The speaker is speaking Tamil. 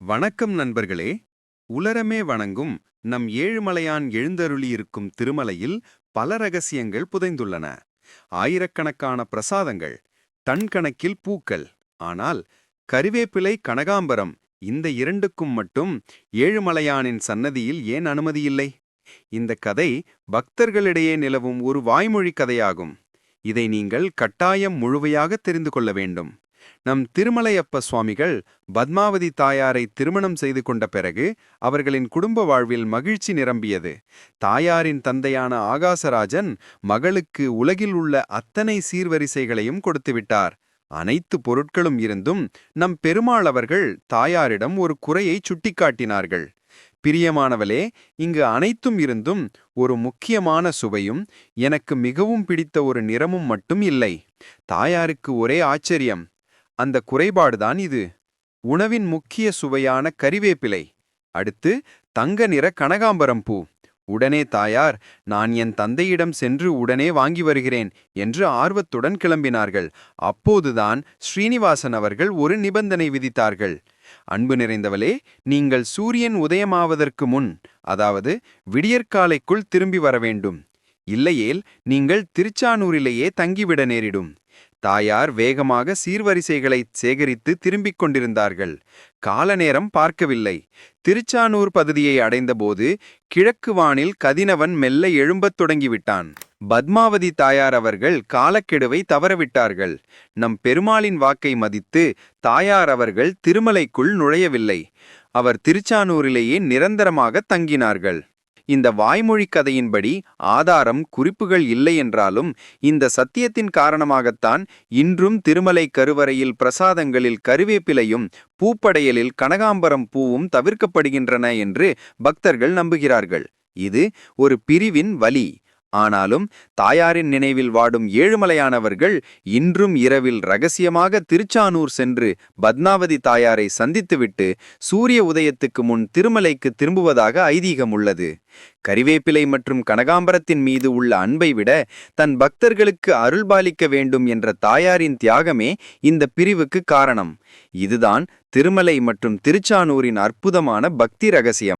வணக்கம் நண்பர்களே. உலரமே வணங்கும் நம் ஏழுமலையான் எழுந்தருளியிருக்கும் திருமலையில் பல ரகசியங்கள் புதைந்துள்ளன. ஆயிரக்கணக்கான பிரசாதங்கள் தன்கணக்கில் பூக்கள் ஆனால் கருவேப்பிலை கனகாம்பரம் இந்த இரண்டுக்கும் மட்டும் ஏழுமலையானின் சன்னதியில் ஏன் அனுமதியில்லை? இந்த கதை பக்தர்களிடையே நிலவும் ஒரு வாய்மொழி கதையாகும். இதை நீங்கள் கட்டாயம் முழுமையாக தெரிந்து கொள்ள வேண்டும். நம் திருமலையப்ப சுவாமிகள் பத்மாவதி தாயாரை திருமணம் செய்து கொண்ட பிறகு அவர்களின் குடும்ப வாழ்வில் மகிழ்ச்சி நிரம்பியது. தாயாரின் தந்தையான ஆகாசராஜன் மகளுக்கு உலகில் உள்ள அத்தனை சீர்வரிசைகளையும் கொடுத்துவிட்டார் அனைத்து பொருட்களும் இருந்தும் நம் பெருமாள் அவர்கள் தாயாரிடம் ஒரு குறையை சுட்டிக்காட்டினார்கள். பிரியமானவளே இங்கு அனைத்தும் இருந்தும் ஒரு முக்கியமான சுவையும் எனக்கு மிகவும் பிடித்த ஒரு நிறமும் மட்டும் இல்லை. தாயாருக்கு ஒரே ஆச்சரியம். அந்த குறைபாடுதான் இது. உணவின் முக்கிய சுவையான கறிவேப்பிலை. அடுத்து தங்க நிற கனகாம்பரம் பூ. உடனே தாயார் நான் என் தந்தையிடம் சென்று உடனே வாங்கி வருகிறேன் என்று ஆர்வத்துடன் கிளம்பினார்கள். அப்போதுதான் ஸ்ரீனிவாசன் அவர்கள் ஒரு நிபந்தனை விதித்தார்கள். அன்பு நிறைந்தவளே நீங்கள் சூரியன் உதயமாவதற்கு முன் அதாவது விடியற்காலைக்குள் திரும்பி வர வேண்டும். இல்லையேல் நீங்கள் திருச்சானூரிலேயே தங்கிவிட நேரிடும். தாயார் வேகமாக சீர்வரிசைகளை சேகரித்து திரும்பிக் கொண்டிருந்தார்கள். கால நேரம் பார்க்கவில்லை. திருச்சானூர் பகுதியை அடைந்தபோது கிழக்கு வானில் கதினவன் மெல்ல எழும்பத் தொடங்கிவிட்டான். பத்மாவதி தாயார் அவர்கள் காலக்கெடுவை தவறவிட்டார்கள். நம் பெருமாளின் வாக்கை மதித்து தாயார் அவர்கள் திருமலைக்குள் நுழையவில்லை. அவர் திருச்சானூரிலேயே நிரந்தரமாக தங்கினார்கள். இந்த வாய்மொழி கதையின்படி ஆதாரம் குறிப்புகள் இல்லை என்றாலும் இந்த சத்தியத்தின் காரணமாகத்தான் இன்றும் திருமலை கருவறையில் பிரசாதங்களில் கருவேப்பிலையும் பூப்படையலில் கனகாம்பரம் பூவும் தவிர்க்கப்படுகின்றன என்று பக்தர்கள் நம்புகிறார்கள். இது ஒரு பிரிவின் வலி. ஆனாலும் தாயாரின் நினைவில் வாடும் ஏழுமலையானவர்கள் இன்றும் இரவில் ரகசியமாக திருச்சானூர் சென்று பத்மாவதி தாயாரை சந்தித்துவிட்டு சூரிய உதயத்துக்கு முன் திருமலைக்கு திரும்புவதாக ஐதீகம் உள்ளது. கரிவேப்பிலை மற்றும் கனகாம்பரத்தின் மீது உள்ள அன்பை விட தன் பக்தர்களுக்கு அருள்பாலிக்க வேண்டும் என்ற தாயாரின் தியாகமே இந்த பிரிவுக்கு காரணம். இதுதான் திருமலை மற்றும் திருச்சானூரின் அற்புதமான பக்தி ரகசியம்.